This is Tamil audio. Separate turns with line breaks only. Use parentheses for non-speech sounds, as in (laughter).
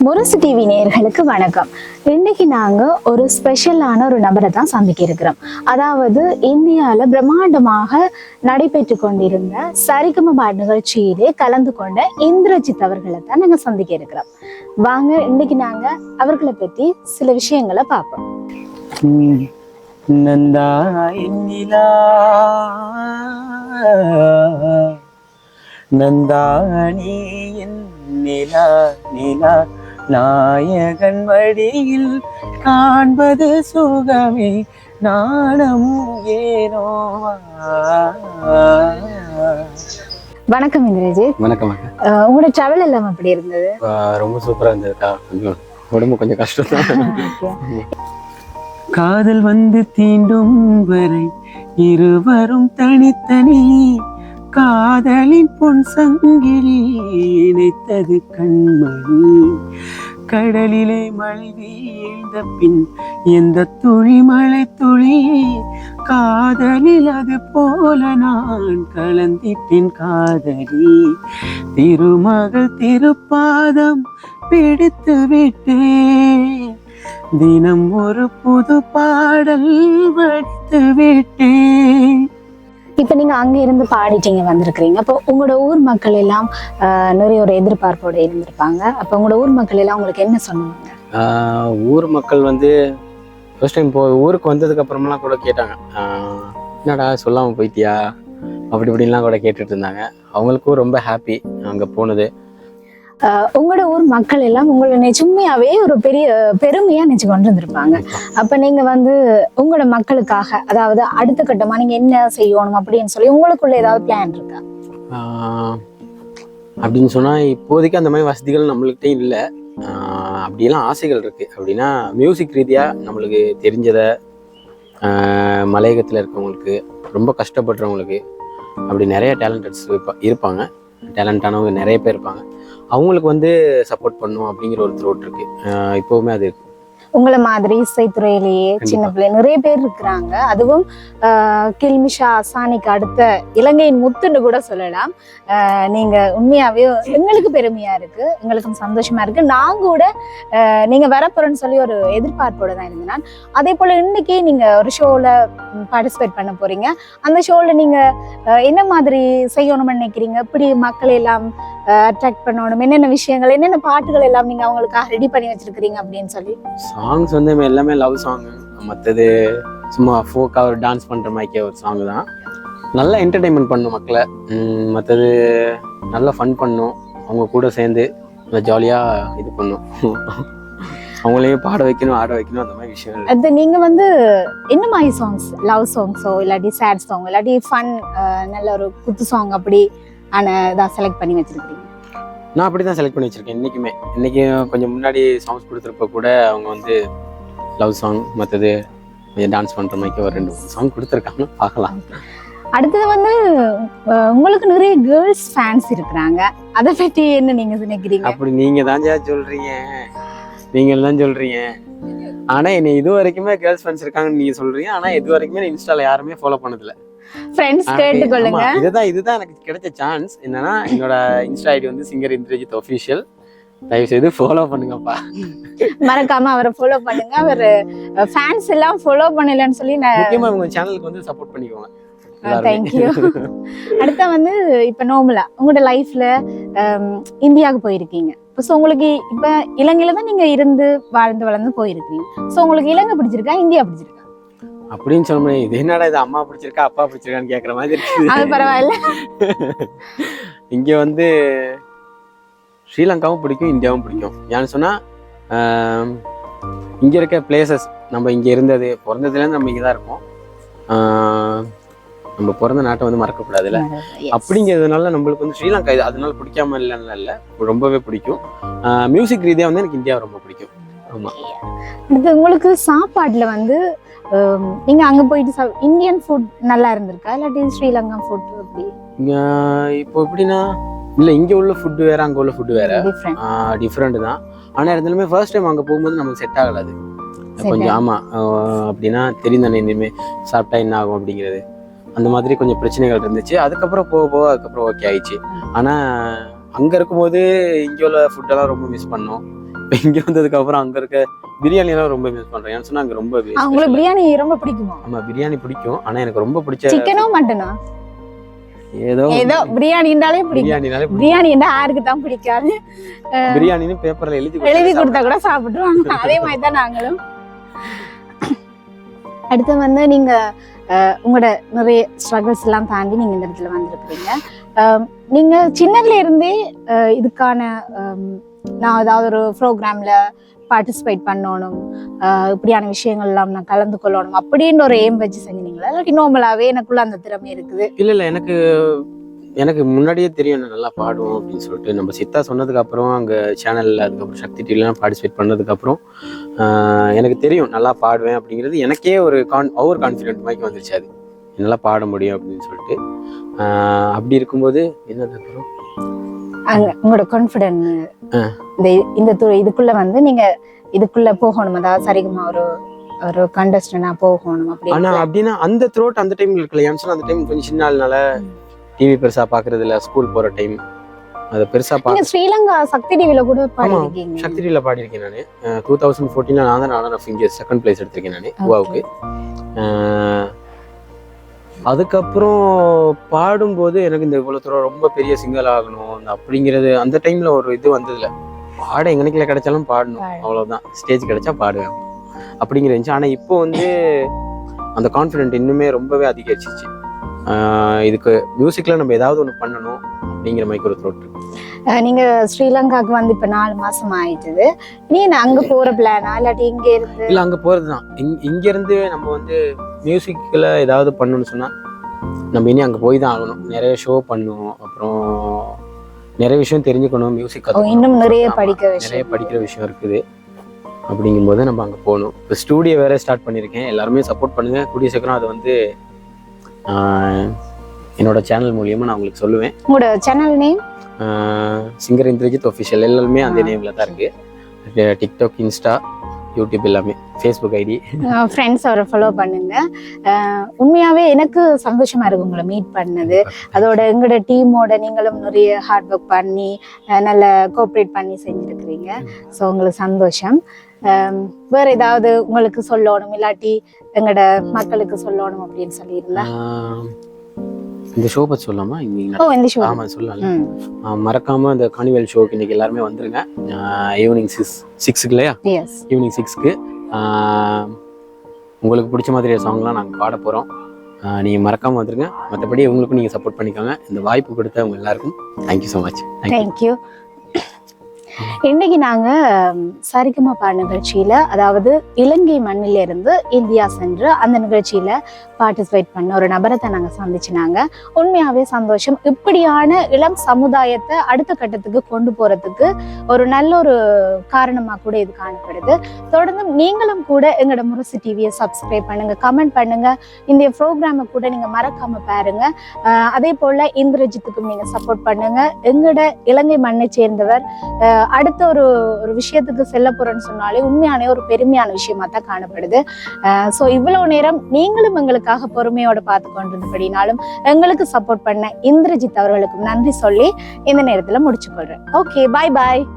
முரசு டிவி நேயர்களுக்கு வணக்கம். இன்னைக்கு நாங்க ஒரு ஸ்பெஷலான ஒரு நபரை தான் சந்திக்க இருக்கிறோம் அதாவது இந்தியால பிரம்மாண்டமாக நடைபெற்று கொண்டிருந்த சரிகமபா நிகழ்ச்சியிலே கலந்து கொண்ட இந்திரஜித் அவர்களை தான் நாங்க சந்திக்க இருக்கிறோம் வாங்க இன்னைக்கு நாங்க அவர்களை பத்தி சில விஷயங்களை பார்ப்போம்.
நந்தா என் நிலா நிலா நாயகன் வழியில் காண்பது சுகமே நாணம் ஏனோவா
வணக்கம் இந்திரஜித்.
வணக்கம்
உங்களோட டிராவல் எல்லாம் எப்படி இருந்தது?
ரொம்ப சூப்பரா இருந்ததுக்கா கொஞ்சம் உடம்பு கொஞ்சம் கஷ்டம். காதல் வந்து தீண்டும் வரை இருவரும் தனித்தனி. காதலின் பொன் சங்கிலி இணைத்தது கண்மணி. கடலிலே மழை வீழ்ந்த பின் எந்த துளி மழை துளி? காதலில் அது போல நான் கலந்திட்டேன் காதலி. திருமகள் திருப்பாதம் பிடித்து விட்டேன். தினம் ஒரு புது பாடல் வடித்து விட்டேன்.
இப்போ நீங்கள் அங்கே இருந்து பாடிட்டீங்க வந்திருக்கிறீங்க. அப்போ உங்களோட ஊர் மக்கள் எல்லாம் நிறைய ஒரு எதிர்பார்ப்போடு இருந்திருப்பாங்க. அப்போ உங்களோட ஊர் மக்கள் எல்லாம் உங்களுக்கு என்ன சொன்னாங்க?
ஊர் மக்கள் வந்து ஃபர்ஸ்ட் டைம் இப்போ ஊருக்கு வந்ததுக்கு அப்புறமெல்லாம் கூட கேட்டாங்க. என்னடா சொல்லாமல் போயிட்டியா? அப்படி இப்படின்லாம் கூட கேட்டுட்டு இருந்தாங்க. அவங்களுக்கும் ரொம்ப ஹாப்பி அங்கே போனது.
உங்களோட ஊர் மக்கள் எல்லாம் உங்களை நிஜமையாவே ஒரு பெரிய பெருமையா நினைச்சு கொண்டு வந்திருப்பாங்க அப்ப நீங்க வந்து உங்களோட மக்களுக்காக அதாவது அடுத்த கட்டமா நீங்க என்ன செய்யணும் அப்படின்னு சொல்லி உங்களுக்குள்ள ஏதாவது பிளான் இருக்கா?
அப்படின்னு சொன்னா இப்போதைக்கு அந்த மாதிரி வசதிகள் நம்மள்கிட்ட இல்லை. அப்படியெல்லாம் ஆசைகள் இருக்கு. அப்படின்னா மியூசிக் ரீதியா நம்மளுக்கு தெரிஞ்சதை மலையகத்தில் இருக்கவங்களுக்கு ரொம்ப கஷ்டப்படுறவங்களுக்கு அப்படி நிறைய டேலண்டட்ஸ் இருப்பாங்க. டேலண்டானவங்க நிறைய பேர் இருப்பாங்க. அவங்களுக்கு வந்து சப்போர்ட் பண்ணும் அப்படிங்கிற ஒரு த்ரோட் இருக்குது இப்போவுமே அது இருக்கு.
உங்களை மாதிரி இசைத்துறையிலேயே சின்ன பிள்ளை நிறைய பேர் இருக்கிறாங்க. அதுவும் கில்மிஷா அசானிக்கு அடுத்த இலங்கையின் முத்துன்னு கூட சொல்லலாம். ஆஹ், நீங்க உண்மையாவே எங்களுக்கு பெருமையா இருக்கு. எங்களுக்கும் சந்தோஷமா இருக்கு. நான் கூட ஆஹ், நீங்க வரப்போறேன்னு சொல்லி ஒரு எதிர்பார்ப்போட தான் இருந்தேன். நான். அதே போல இன்னைக்கு நீங்க ஒரு ஷோல பார்ட்டிசிபேட் பண்ண போறீங்க. அந்த ஷோல நீங்க ஆஹ், என்ன மாதிரி செய்யணும்னு நினைக்கிறீங்க? எப்படி மக்களை எல்லாம் அட்ராக்ட் பண்ணணும். என்னென்ன விஷயங்கள் என்னென்ன பாட்டுகள் எல்லாம் நீங்க அவங்களுக்காக ரெடி பண்ணி வச்சிருக்கிறீங்க அப்படின்னு சொல்லி?
சாங்ஸ் வந்து எல்லாமே லவ் சாங் மற்றது சும்மா ஃபோக்காக ஒரு டான்ஸ் பண்ணுற மாதிரிக்கே ஒரு சாங் தான். நல்லா என்டர்டெயின்மெண்ட் பண்ணும் மக்களை. மற்றது நல்லா ஃபன் பண்ணும். அவங்க கூட சேர்ந்து நல்லா ஜாலியாக இது பண்ணும். அவங்களையும் பாட வைக்கணும் ஆட வைக்கணும் அந்த மாதிரி விஷயங்கள்.
அது நீங்க வந்து என்ன மாதிரி சாங்ஸ் லவ் சாங்ஸோ இல்லாட்டி சேட் சாங் இல்லாட்டி ஃபன் நல்ல ஒரு குத்து சாங் அப்படி ஆன இதாக செலக்ட் பண்ணி வச்சிருக்கீங்க
நான் அப்படி தான் செலக்ட் பண்ணி வச்சிருக்கேன் இன்றைக்குமே இன்றைக்கி கொஞ்சம் முன்னாடி சாங்ஸ் கொடுத்துருப்ப கூட அவங்க வந்து லவ் சாங் மற்றது கொஞ்சம் டான்ஸ் பண்ணுற மாதிரி ஒரு ரெண்டு மூணு சாங் கொடுத்துருக்காங்க. பார்க்கலாம்.
அடுத்தது வந்து உங்களுக்கு நிறைய கேர்ள்ஸ் ஃபேன்ஸ் இருக்கிறாங்க. அதை பற்றி என்ன நீங்க நினைக்கிறீங்க?
அப்படி நீங்க தான் சொல்றீங்க. நீங்க தான் சொல்றீங்க. ஆனா என்னை இது வரைக்குமே கேர்ள்ஸ் ஃப்ரெண்ட்ஸ் இருக்காங்கன்னு நீங்க சொல்றீங்க. ஆனா இது வரைக்குமே இன்ஸ்டால யாருமே ஃபாலோ பண்ணதில்ல.
ஃப்ரெண்ட்ஸ் கேட்டுக்கொள்ளுங்க.
இதுதான் இதுதான் எனக்கு கிடைச்ச சான்ஸ் என்னன்னா என்னோட இன்ஸ்டா ஐடி வந்து சிங்கர் இந்திரஜித் ஒஃபிஷியல் தயவு செய்து ஃபாலோ பண்ணுங்கப்பா.
மறக்காம அவரை ஃபாலோ பண்ணுங்க. அவர் ஃபேன்ஸ் எல்லாம் ஃபாலோ பண்ணலன்னு சொல்லி நான்
முக்கியமா உங்க சேனலுக்கு வந்து சப்போர்ட் பண்ணிக்கோங்க.
தேங்க்யூ அடுத்த வந்து இப்ப நோமலா உங்களோட லைஃப்ல இந்தியாவுக்கு போயிருக்கீங்க. ஸோ உங்களுக்கு இப்ப இலங்கையில தான் நீங்க இருந்து வாழ்ந்து வளர்ந்து போயிருக்கீங்க. ஸோ உங்களுக்கு இலங்கை பிடிச்சிருக்கா? இந்தியா பிடிச்சிருக்கா?
அப்படின்னு முடியாது இது என்னடா இது அம்மா பிடிச்சிருக்கா அப்பா பிடிச்சிருக்கான்னு கேக்குற மாதிரி
அது
இருக்குது
பரவாயில்ல.
இங்க வந்து ஸ்ரீலங்காவும் பிடிக்கும் இந்தியாவும் பிடிக்கும். ஏன்னு சொன்னா ஆம், இங்க இருக்க பிளேசஸ் நம்ம இங்க இருந்தது பிறந்ததுலேருந்து நம்ம இங்க தான் இருக்கோம் நம்ம பிறந்த நாட்டை வந்து மறக்கக்கூடாதுல்ல. அப்படிங்கிறதுனால நம்மளுக்கு வந்து ஸ்ரீலங்கா இது அதனால பிடிக்காம இல்லைன்னு இல்லை ரொம்பவே பிடிக்கும். மியூசிக் ரீதியா வந்து எனக்கு இந்தியா ரொம்ப பிடிக்கும். ஆமா.
அடுத்து உங்களுக்கு சாப்பாட்டுல வந்து ஹம், நீங்க அங்க போயிட்டு இந்தியன் ஃபுட் நல்லா இருந்திருக்கா? இல்லாட்டி ஸ்ரீலங்கா ஃபுட் அப்படி
இப்போ எப்படின்னா இல்ல இங்க உள்ள ஃபுட் வேற அங்க உள்ள ஃபுட் வேற.
டிஃப்ரெண்ட்
தான். ஆனா இருந்தாலுமே ஃபர்ஸ்ட் டைம் அங்க போகும்போது நமக்கு செட் ஆகல அது
Set
கொஞ்சம் ஆமா ஆஹ் அப்படின்னா தெரியும் தானே இனிமே சாப்பிட்டா என்ன ஆகும் அப்படிங்கிறது. அந்த மாதிரி கொஞ்சம் பிரச்சனைகள் இருந்துச்சு. அதுக்கப்புறம் போக போக அதுக்கப்புறம் ஓகே ஆயிடுச்சு. ஆனா அங்க இருக்கும்போது இங்க உள்ள ஃபுட்டெல்லாம் ரொம்ப மிஸ் பண்ணோம். இப்போ இங்க வந்ததுக்கு அப்புறம் அங்க இருக்க பிரியாணி எல்லாம் ரொம்ப மிஸ் பண்றேன். ஏன்னு சொன்னா அங்க ரொம்ப
உங்களுக்கு பிரியாணி ரொம்ப பிடிக்குமா?
ஆமா பிரியாணி பிடிக்கும். ஆனா எனக்கு ரொம்ப பிடிச்ச
சிக்கனோ மட்டனா
ஏதோ
ஏதோ
பிரியாணினாலே பிடிக்கும்.
பிரியாணி யாருக்கு தான் பிடிக்காது.
பிரியாணின்னு பேப்பர்ல எழுதி
எழுதி
கொடுத்தா
கூட சாப்பிட்டுருவாங்க. (laughs) அதே மாதிரி தான் நாங்களும். அடுத்து வந்து நீங்க உங்களோட நிறைய ஸ்ட்ரகிள்ஸ் எல்லாம் தாண்டி நீங்க இந்த இடத்துல வந்திருக்கிறீங்க. நீங்க சின்னதுல இருந்தே இதுக்கான நான் ஏதாவது ஒரு ப்ரோக்ராமில் பார்ட்டிசிபேட் பண்ணணும் இப்படியான விஷயங்கள்லாம் நான் கலந்து கொள்ளணும் அப்படின்ற ஒரு எய்ம் வச்சு செஞ்சீங்களா? இல்லாட்டி நோமலாகவே எனக்குள்ள அந்த திறமை இருக்குது?
இல்லை இல்லை எனக்கு எனக்கு முன்னாடியே தெரியும் நான் நல்லா பாடுவோம் அப்படின்னு சொல்லிட்டு. நம்ம சித்தா சொன்னதுக்கு அப்புறம் சேனலில் சேனல்ல அதுக்கப்புறம் சக்தி டிவிலாம் பார்ட்டிசிபேட் பண்ணதுக்கப்புறம் எனக்கு தெரியும் நல்லா பாடுவேன் அப்படிங்கிறது. எனக்கே ஒரு கான் ஓவர் கான்ஃபிடென்ட் மாதிரி வந்துருச்சு அது. என்னால் பாட முடியும் அப்படின்னு சொல்லிட்டு. அப்படி இருக்கும்போது என்னது அப்புறம்?
உங்களோட கான்ஃபிடென்ட். இந்த இந்த இதுக்குள்ள வந்து நீங்க இதுக்குள்ள போகணும். அதாவது சரிகமா ஒரு ஒரு கண்டஸ்டனா போகணும்
ஆனா
அப்படி
அப்படின்னா அந்த த்ரோட் அந்த டைம் இருக்கல ஏன்னு சொன்னா அந்த டைம் கொஞ்சம் சின்ன ஆளுனால டிவி பெருசா பாக்குறது இல்ல ஸ்கூல் போற டைம் அதை பெருசா பா
நீங்க ஸ்ரீலங்கா சக்தி டிவில கூட பாடிருக்கீங்க.
சக்தி டிவியில் பாடியிருக்கேன் நான். டூ தௌசண்ட் ஃபோர்டீனில் நான் தான் நான் ஆஃப் இங்கே செகண்ட் பிளேஸ் எடுத்திருக்கேன் நான் கோவாவுக்கு. அதுக்கப்புறம் பாடும்போது எனக்கு இந்த இவ்வளோ தூரம் ரொம்ப பெரிய சிங்கல் ஆகணும். அப்படிங்கிறது அந்த டைமில் ஒரு இது வந்ததில்ல. பாட எங்கனைக்கில் கிடைச்சாலும் பாடணும்.
பாடு.
அவ்வளோதான் ஸ்டேஜ் கிடைச்சா பாடுவேன். அப்படிங்கிற இருந்துச்சு. ஆனால் இப்போ வந்து அந்த கான்ஃபிடென்ட் இன்னுமே ரொம்பவே அதிகரிச்சிச்சு இதுக்கு மியூசிக்கில் நம்ம ஏதாவது ஒன்று பண்ணணும் அப்படிங்கிற மாதிரி ஒரு த்ரோட் இருக்கு.
அஹ் நீங்க ஸ்ரீலங்காக்கு வந்து இப்ப நாலு மாசம் ஆயிட்டுது. நீ அங்க போற பிளானா இல்லாட்டி இங்க இருந்து
இல்ல அங்க போறது தான் இங்க இருந்து நம்ம வந்து மியூசிக்ல ஏதாவது பண்ணணும்னு சொன்னா நம்ம இனி அங்க போய் தான் ஆகணும். நிறைய ஷோ பண்ணும் அப்புறம் நிறைய விஷயம் தெரிஞ்சுக்கணும் மியூசிக்
இன்னும் நிறைய படிக்க
நிறைய படிக்கிற விஷயம் இருக்குது. அப்படிங்கும்போது நம்ம அங்க போகணும். இப்போ ஸ்டூடியோ வேற ஸ்டார்ட் பண்ணியிருக்கேன். எல்லாருமே சப்போர்ட் பண்ணுங்க. கூடிய சீக்கிரம் அதை வந்து என்னோட சேனல் மூலியமா நான் உங்களுக்கு சொல்லுவேன்.
உங்களோட channel name
singer Indrajith official எல்லாமே அந்த நேம்ல தான் இருக்கு. டிக்டாக் இன்ஸ்டா யூடியூப் எல்லாமே ஃபேஸ்புக் ஐடி
ஃப்ரெண்ட்ஸ் அவரை ஃபாலோ பண்ணுங்க. அஹ் உண்மையாவே எனக்கு சந்தோஷமா இருக்கு உங்களை மீட் பண்ணது. அதோட எங்களோட டீமோட நீங்களும் நிறைய ஹார்ட் ஒர்க் பண்ணி நல்ல கோஆப்ரேட் பண்ணி செஞ்சுருக்கிறீங்க. ஸோ உங்களுக்கு சந்தோஷம். வேற ஏதாவது உங்களுக்கு சொல்லணும் இல்லாட்டி எங்களோட மக்களுக்கு சொல்லணும் அப்படின்னு சொல்லியிருந்தா?
ஆஹ் இந்த ஷோ பத்தி சொல்லாமா? இன்னைக்கு
இந்த ஷோ
ஆமா சொல்லலாம் மறக்காம இந்த கானிவல் ஷோக்கு இன்னைக்கு எல்லாருமே வந்துருங்க. ஈவினிங் சிக்ஸ் சிக்ஸுக்கு இல்லையா? ஈவினிங் சிக்ஸ்க்கு உங்களுக்கு பிடிச்ச மாதிரி சாங்லாம் நாங்கள் பாட போகிறோம் நீங்கள் மறக்காமல் வந்துருங்க. மற்றபடி உங்களுக்கும் நீங்கள் சப்போர்ட் பண்ணிக்கோங்க. இந்த வாய்ப்பு கொடுத்த உங்க எல்லாருக்கும். தேங்க்யூ ஸோ மச் தேங்க்யூ
இன்னைக்கு நாங்க சரிகமா பாட நிகழ்ச்சியில அதாவது இலங்கை மண்ணில இருந்து இந்தியா சென்று அந்த நிகழ்ச்சியில பார்ட்டிசிபேட் பண்ண ஒரு நபரத்தை நாங்க சந்திச்சினாங்க உண்மையாவே சந்தோஷம். இப்படியான இளம் சமுதாயத்தை அடுத்த கட்டத்துக்கு கொண்டு போறதுக்கு ஒரு நல்ல ஒரு காரணமா கூட இது காணப்படுது. தொடர்ந்து நீங்களும் கூட எங்களோட முரசு டிவியை சப்ஸ்கிரைப் பண்ணுங்க கமெண்ட் பண்ணுங்க. இந்த ப்ரோக்ராமை கூட நீங்க மறக்காம பாருங்க. அதே போல இந்திரஜித்துக்கும் நீங்க சப்போர்ட் பண்ணுங்க. எங்களோட இலங்கை மண்ணை சேர்ந்தவர் அடுத்த ஒரு ஒரு விஷயத்துக்கு செல்ல போறேன்னு சொன்னாலே உண்மையான ஒரு பெருமையான விஷயமா தான் காணப்படுது ஸோ இவ்வளவு நேரம் நீங்களும் எங்களுக்காக பொறுமையோட பார்த்து கொண்டிருந்தபடினாலும் எங்களுக்கு சப்போர்ட் பண்ண இந்திரஜித் அவர்களுக்கும் நன்றி சொல்லி இந்த நேரத்தில் முடிச்சுக்கொள்றேன். ஓகே பாய் பாய்